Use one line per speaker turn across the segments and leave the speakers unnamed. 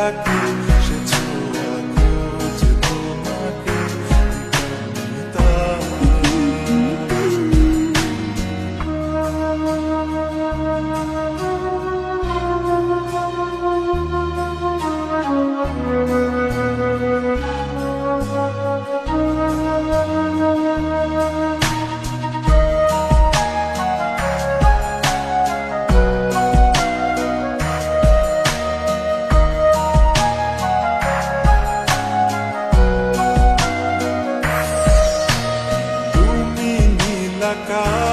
back. acaba.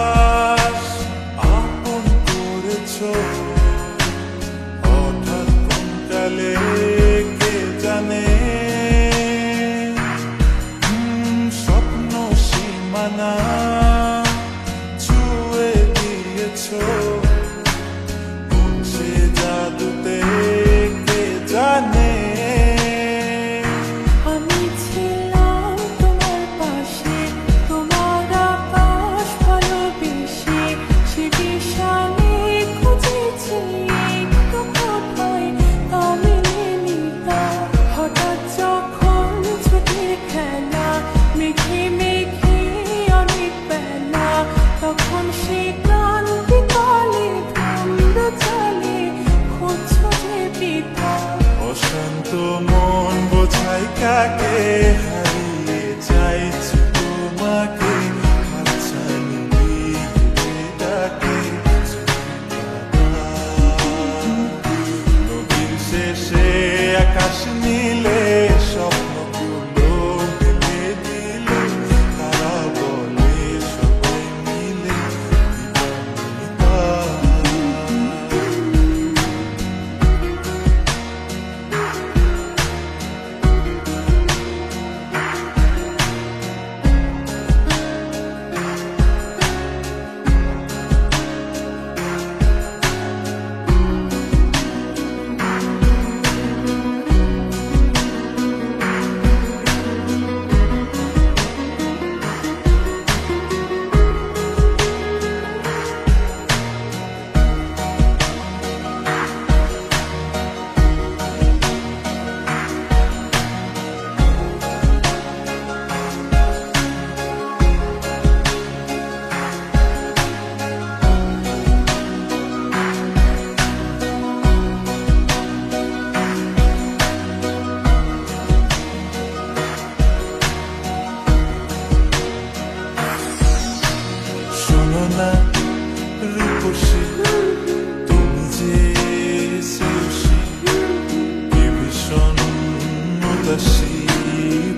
প্রেয়সী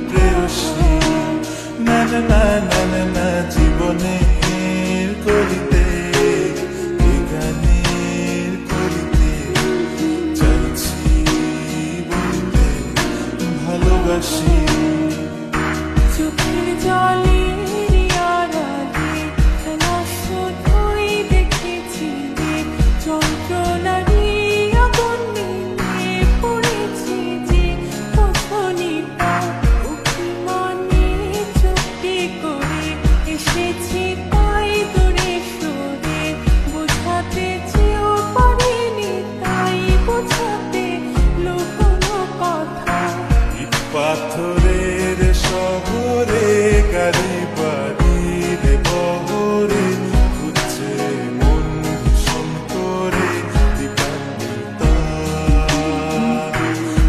প্রেয়সী। না না না না না না, জীবনের করিতে গানের করিতে চাইছি বলতে ভালোবাসি।
এসেছি তাই দূরে সুরে। বোঝাতে চেয়েও পারিনি, তাই বোঝাতে লুকোনো কথা।
পাথরের শহরে, গাড়ি বাড়ির বহরে খুঁজছে মন সন্তরে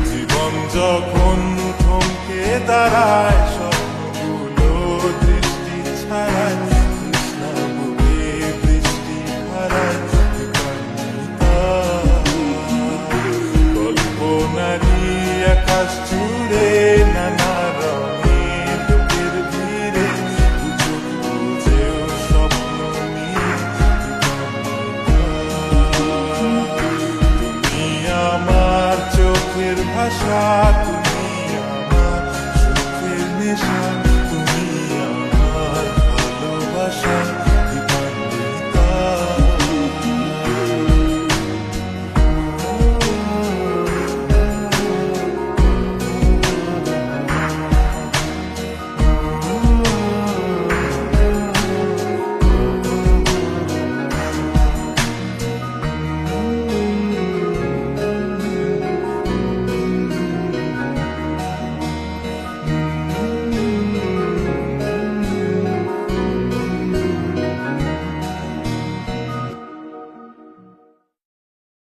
জীবন যখন থমকে দাঁড়ায় pasar.